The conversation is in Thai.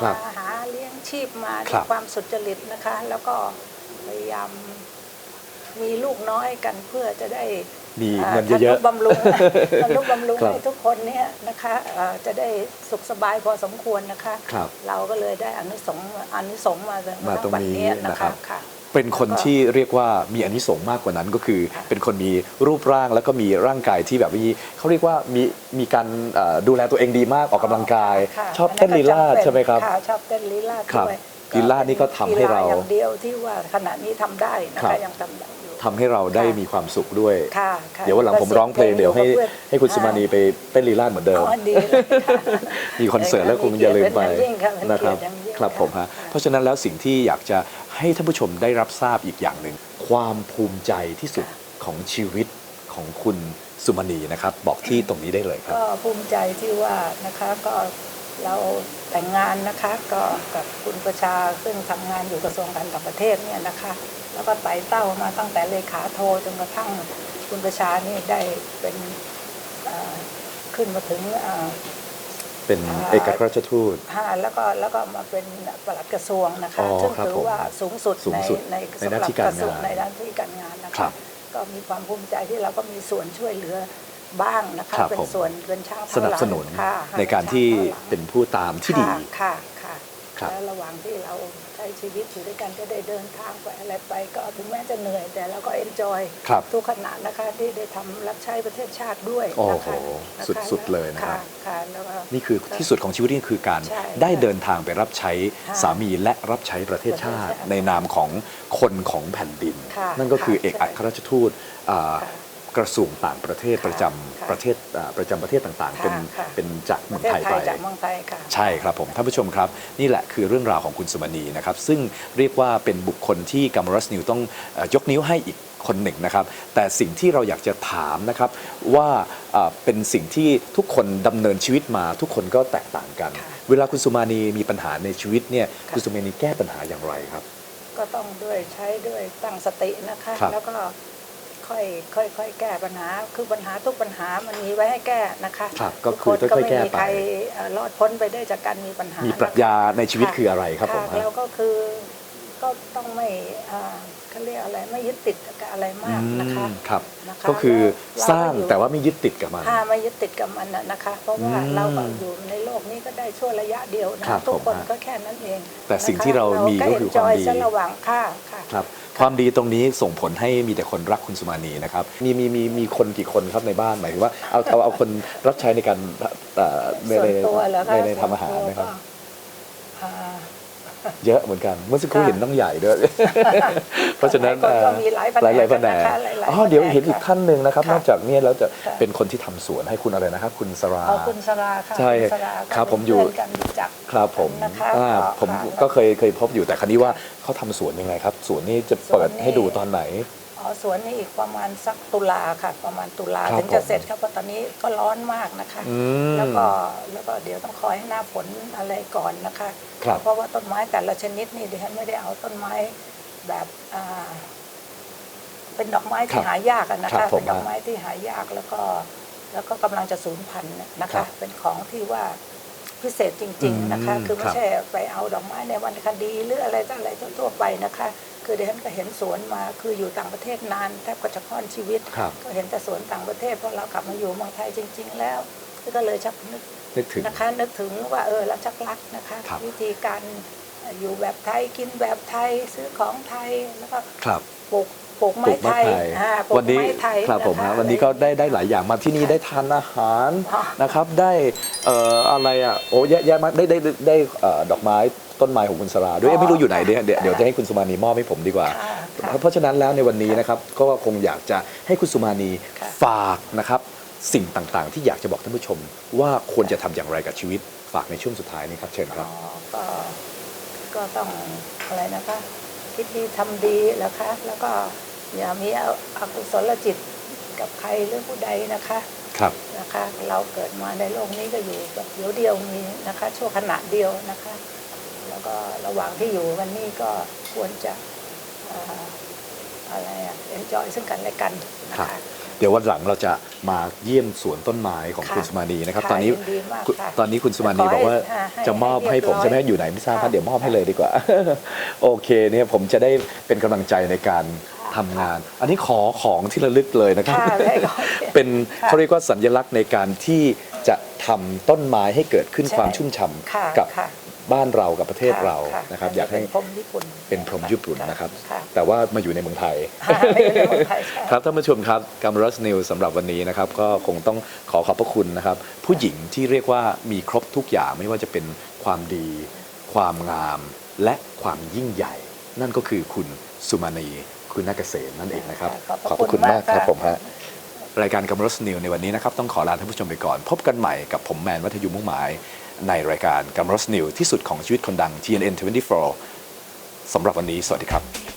ครับมาหาเลี้ยงชีพมาครัด้วบยความสุจริตนะคะ แล้วก็พยายามมีลูกน้อยกันเพื่อจะได้มีเงินเยอะทำนุบำรุงทำนุบำรุงครับให้ทุกคนเนี่ยนะคะเอ่อจะได้สุขสบายพอสมควรนะคะครับเราก็เลยได้อานิสงส์อานิสงส์มาจนมาตรงนี้บัดนะนะครัคะบค่ะ เป็นคนที่เรียกว่ามีอานิสงส์มากกว่านั้นก็คือค่ะเป็นคนมีรูปร่างแล้วก็มีร่างกายที่แบบมีเขาเรียกว่ามีมีการเอ่อดูแลตัวเองดีมากออกกำลังกาย ค่ะชอบเต้นลีลาดอัก็จำเป็นใช่ไหมครับค่ะชอบเต้นลีลาดครับด้วยลีลาดนี่ก็ทำให้เรา กีฬอย่างเดียวที่ว่าขณะนี้ทำได้นะครัคะบ ยังทำได้อยู่ ทำให้เราได้ค่ะ มีความสุขด้วย ค่ะค่ะเดี๋ยววันหลังผมร้องเพลงเดี๋ยวให้ให้คุณสุมานีไปเต้นลีลาดเหมือนเดิม อ๋อดีเลยค่ะมีคอนเสิร์ตแล้วคงอย่าลืมไปเป็นอย่างยิ่งค่ะเป็นนะครับ เกียรติอย่างยิ่ง ครับผมฮะเพราะฉะนั้นแล้วสิ่งที่อยากจะให้ท่านผู้ชมได้รับทราบอีกอย่างหนึ่งความภูมิใจที่สุดของชีวิตของคุณสุมณีนะครับ บอกที่ตรงนี้ได้เลยครับ ก็ภูมิใจที่ว่านะคะก็เราแต่งงานนะคะก็กับคุณประชาซึ่งทำงานอยู่กระทรวงการต่างประเทศเนี่ยนะคะ แล้วก็ไต่เต้ามาตั้งแต่เลขาโทจนกระทั่งคุณประชานี่ได้เป็นเอ่อขึ้นมาถึงเอ่อ เป็นอ่าเอกอัครราชทูตห้าแล้วก็แล้วก็มาเป็นปลัดกระทรวงนะคะอ๋อซึ่งครับถือผมว่าสูงสุดสูงสุดในในหน้าที่การงานสำหบะทวในด้านที่การงานนะครัคะบก็มีความภูมิใจที่เราก็มีส่วนช่วยเหลือบ้างนะคะครับเป็นผม ส่วนเป็นช้างสนับสนุนค่ะในการที่เป็นผู้ตามที่ดี ค่ะค่ะค่ะครับ แล้วระหว่างที่เราใช้ชีวิตอยู่ด้วยกันก็ได้เดินทางไปอะไรไป ก็ถึงแม้จะเหนื่อยแต่เราก็เอนจอยครับทุกขณะนะคะที่ได้ทำรับใช้ประเทศชาติด้วยโอ้โหนะคะนะคะสุดๆเลยนะครับค่ะแล้วก็นี่คือที่สุดของชีวิตนี่คือการใช่ได้เดินทางไปรับใช้ค่ะสามีและรับใช้ประเทศชาติประเทศชาติ ในนามของคนของแผ่นดินค่ะนั่นก็คือค่ะเอกอัครราชทูตอ่าค่ะ กระทรวงต่างประเทศค่ะประจำค่ะประเทศอ่าประจำประเทศต่างๆค่ะเป็นค่ะ เป็นจากปเมือระงเทศไทยไทไปยจากเมืองไทยค่ะ ใช่ครับผมท่านผู้ชมครับ นี่แหละคือเรื่องราวของคุณสุมณีนะครับ ซึ่งเรียกว่าเป็นบุคคลที่กัมรัสนิวต้องเอ่อยกนิ้วให้อีกคนหนึ่งนะครับ แต่สิ่งที่เราอยากจะถามนะครับว่าเอ่อเป็นสิ่งที่ทุกคนดำเนินชีวิตมา ทุกคนก็แตกต่างกัน ค่ะเวลาคุณสุมาณีมีปัญหาในชีวิตเนี่ยค่ะ คุณสุมาณีแก้ปัญหาอย่างไรครับ ก็ต้องด้วยใช้ด้วยตั้งสตินะคะ ครับแล้วก็ ค่อยค่อยค่อยแก้ปัญหา คือปัญหาทุกปัญหามันมีไว้ให้แก้นะคะครับก็ทุคือคนค่อยๆแก้ไม่มีไปใครเอ่อรอดพ้นไปได้จากการมีปัญหามีมีปรัชญาในชีวิตคืออะไรครับผมแล้วก็คือ ก็ต้องไม่อ่าเขาเรียกอะไรไม่ยึดติดกับอะไรมากนะคะอืมครับ นะคะก็คือแล้วสร้างเราก็อยู่แต่ว่าไม่ยึดติดกับมันถ้าไม่ยึดติดกับมันน่ะนะคะ เพราะว่าอืมเราก็อยู่ในโลกนี้ก็ได้ช่วงระยะเดียวนะครับทุกผมคนฮะก็แค่นั้นเองแต่สิ่งที่เรามีก็คือความดี เรก็ enjoy ซะระหว่างค่าค่ะ ครับ ความดีตรงนี้ส่งผลให้มีแต่คนรักคุณสุมาณีนะครับ มีมีมีมีคนกี่คนครับในบ้านหมายถึงว่าเอาเอาเอาคนรับใช้ในการเอ่อในส่วในนตัวเหรอคะในในทำอาหารส่วนตัวนะครับก็อ่า เยอะเหมือนกัน เมื่อสักครู่ค่ะเห็นต้องใหญ่ด้วย เพราะฉะนั้นหลายคนก็มีหลายแผนกหลายๆแผนกนะคะหลายๆอ๋อเดี๋ยวแผนกเห็นอีกค่ะท่านหนึ่งนะครับค่ะนอกจากเนี้แล้วจะค่ะเป็นคนที่ทำสวนให้คุณอะไรนะครับ คุณสราเอาคุณสราค่ะใช่ณสราก็ครับเป็นผมอยู่เพื่นกันรู้จักครับผมนะคะอ่าก็ผมค่ะก็เคยเคยพบอยู่แต่ครั้นี้ว่าเขาทำสวนยังไงครับสวนนี่จะเปิดสวนนี่ให้ดูตอนไหน อ๋อสวนนี่อีกประมาณสักตุลาค่ะ ประมาณตุลาครับถึงจะผม เสร็จครับเพราะตอนนี้ก็ร้อนมากนะคะ อืม แล้วก็แล้วก็เดี๋ยวต้องคอยให้หน้าฝนอะไรก่อนนะคะ ครับ เพราะว่าต้นไม้แต่ละชนิดนี่ดิฉันไม่ได้เอาต้นไม้แบบอ่าเป็นดอกไม้ครัที่บหายากอะนะครัคะ บผมเป็นดอกไม้ที่หายากแล้วก็ แล้วก็กำลังจะสูญพันธุ์นะครัคะ บเป็นของที่ว่าพิเศษจริง ๆนะคะ อืมคือไม่ครับ ใช่ไปเอาดอกไม้ในวันคดีหรืออะไรต่ออะไรทั่วๆไปนะคะ คือดิฉันก็เห็นสวนมาคืออยู่ต่างประเทศนานแทบก็จะค่อนชีวิต ครับ ก็เห็นแต่สวนต่างประเทศพอเรากลับมาอยู่เมืองไทยจริง ๆ แล้วก็เลยชักนึกนึกถึง นะคะนึกถึงว่าเออเราชักรักนะคะ ครับ วิธีการอยู่แบบไทยกินแบบไทยซื้อของไทยแล้วก็ครับ ปลูก ปลูกปไม้ลูกไทไม้ยไทยอ่าปลูกวันนี้ไม้ไทยครับผมะฮะคะวันนี้ก็ได้ได้หลายอย่างมาที่นี่ได้ทานอาหารอ๋อนะครับ ได้เอ่ออะไรอะโอ้แย่แย่มากได้ได้ได้ได้เอ่อดอกไม้ต้นไม้ของคุณสราด้วยเอ๊ะไม่รู้อยู่ไหนเดี๋ยวเดี๋ยวเดี๋ยวจะให้คุณสุมานีมอบให้ผมดีกว่า ค่ะค่ะ เพราะฉะนั้นแล้วในวันนี้นะครับก็คงอยากจะให้คุณสุมานีค่ะ ฝากนะครับ สิ่งต่างๆ ที่อยากจะบอกท่านผู้ชม ว่าควรจะทำอย่างไรกับชีวิตฝากในช่วงสุดท้ายนี้ครับเชิญครับอ๋อก็ก็ต้องอะไรนะคะ คิดดีทำดีแล้วคะ แล้วก็ อย่ามีออกุศลจิตกับใครหรือผู้ใดนะคะครับนะคะ เราเกิดมาในโลกนี้ก็อยู่แบบเดียวเดียวๆมีนะคะ ชั่วขณะเดียวนะคะ แล้วก็ระหว่างที่อยู่วันนี้ก็ควรจะเอ่ออะไรอะ enjoy ซึ่งกันและกันนะครัคะบเดี๋ยววันหลังเราจะมาเยี่ยมสวนต้นไม้ของค่ะคุณสุมานีนะครับค่ะตอนนี้ยินดีมากคุณค่ะตอนนี้คุณสุมานีขอให้บอกว่าอ่าให้จะมอบให้ผมให้เรียบร้อยใช่ไหมอยู่ไหนไม่ทราบครัค่ะบเดี๋ยวมอบให้เลยดีกว่า โอเคเนี่ยผมจะได้เป็นกำลังใจในการ ทำงาน อันนี้ขอของที่ระลึกเลยนะครับ ค่ะได้ก่อนเป็นค่ะเขาเรียกว่าสัญลักษณ์ในการที่จะทำต้นไม้ให้เกิดขึ้นใช่ ความชุ่มฉ่ค่ะำกับค่ะบ้านเรากับประเทศเราค่ะนะครับ อยากให้เป็นพรมญี่ปุ่น เป็นพรหมญี่ปุ่นนะครับ ค่ะแต่ว่ามาอยู่ในเมืองไทย ค่ะไม่ได้เป็นคนไทยใช่ ครับท่านผู้ชมครับกัมรัสนิวสำหรับวันนี้นะครับ ก็คงต้องขอขอบพระคุณนะครับ ผู้หญิงที่เรียกว่ามีครบทุกอย่างไม่ว่าจะเป็นความดี ความงาม และความยิ่งใหญ่ นั่นก็คือคุณสุมาณีคุณนักเกษมนั่นเองนะครับ ขอบพระคุณมากมากครับค่ะผมฮะรายการกัมรัสนิวในวันนี้นะครับต้องขอลาท่านผู้ชมไปก่อน พบกันใหม่กับผมแมนวัฒยุมุ่งหมาย ในรายการกัมรัสนิวที่สุดของชีวิตคนดัง TNN 24สำหรับวันนี้สวัสดีครับ